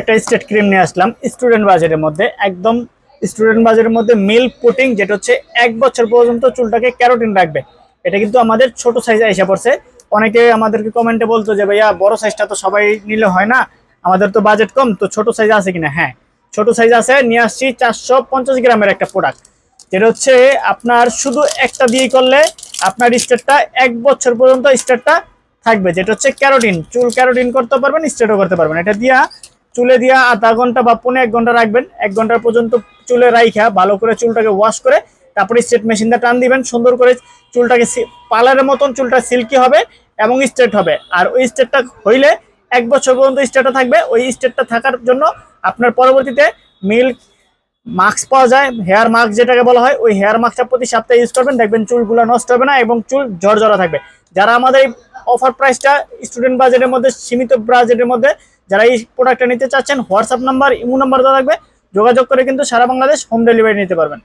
একটা state cream নিয়ে আসলাম। Student বাজারের মধ্যে, একদম স্টুডেন্ট বাজারের মধ্যে মিল পুটিং যেটা হচ্ছে এক বছর পর্যন্ত চুলটাকে ক্যারোটিন রাখবে। এটা কিন্তু আমাদের ছোট সাইজে এসে পড়ছে। অনেকে আমাদেরকে কমেন্টে বলতো যে, ভাইয়া, বড় সাইজটা তো সবাই নিলে হয় না। আমাদের তো বাজেট কম, তো ছোট সাইজ আছে কিনা? হ্যাঁ ছোট সাইজ আছে। নিয়ে আসছি চারশো পঞ্চাশ গ্রামের একটা প্রোডাক্ট যেটা হচ্ছে আপনার শুধু একটা দিয়ে করলে আপনার স্টেটটা এক বছর পর্যন্ত স্টেটটা থাকবে, যেটা হচ্ছে ক্যারোটিন চুল ক্যারোটিন করতে পারবেন স্ট্রেটও করতে পারবেন। এটা দিয়া চুলে দিয়া আধা ঘণ্টা বা পনেরো এক ঘণ্টা রাখবেন। এক ঘণ্টা পর্যন্ত চুলে রাইখা, ভালো করে চুলটাকে ওয়াশ করে তারপরে স্ট্রেট মেশিনটা টান দিবেন। সুন্দর করে চুলটাকে পার্লারের মতন চুলটা সিল্কি হবে এবং স্ট্রেট হবে। আর ওই স্ট্রেটটা হইলে এক বছর পর্যন্ত স্ট্রেটটা থাকবে। ওই স্ট্রেটটা থাকার জন্য আপনার পরবর্তীতে মিল্ক মাস্ক পাওয়া যায়। হেয়ার মাস্ক যেটাকে বলা হয়, ওই হেয়ার মাস্কটা প্রতি সপ্তাহে ইউজ করবেন। দেখবেন চুলগুলো নষ্ট হবে না এবং চুল ঝরঝরা থাকবে। যারা আমাদের অফার প্রাইসটা স্টুডেন্ট বাজেটের মধ্যে, সীমিত বাজেটের মধ্যে যারা এই প্রোডাক্টটা নিতে চাচ্ছেন হোয়াটসঅ্যাপ নাম্বার ইমো নাম্বার দেওয়া থাকবে। যোগাযোগ করে কিন্তু সারা বাংলাদেশ হোম ডেলিভারি নিতে পারবেন।